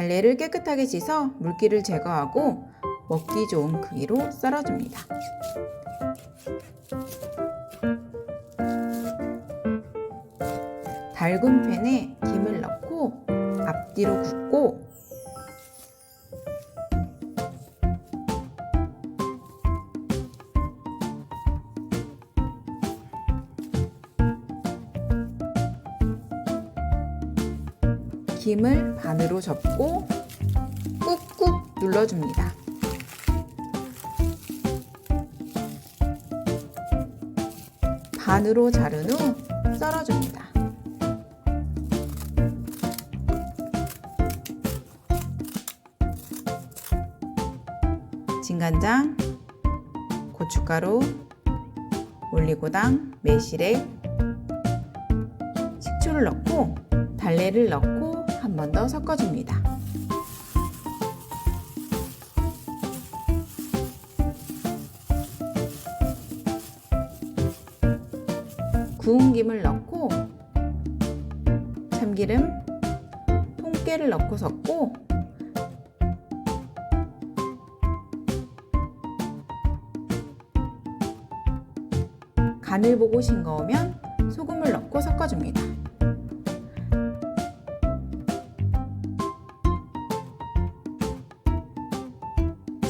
달래를 깨끗하게 씻어 물기를 제거하고 먹기 좋은 크기로 썰어줍니다. 달군 팬에 김을 넣고 앞뒤로 굽고 김을 반으로 접고 꾹꾹 눌러줍니다. 반으로 자른 후 썰어줍니다. 진간장, 고춧가루, 올리고당, 매실액, 식초를 넣고 달래를 넣고 한 번 더 섞어줍니다. 구운 김을 넣고 참기름, 통깨를 넣고 섞고 간을 보고 싱거우면 소금을 넣고 섞어줍니다.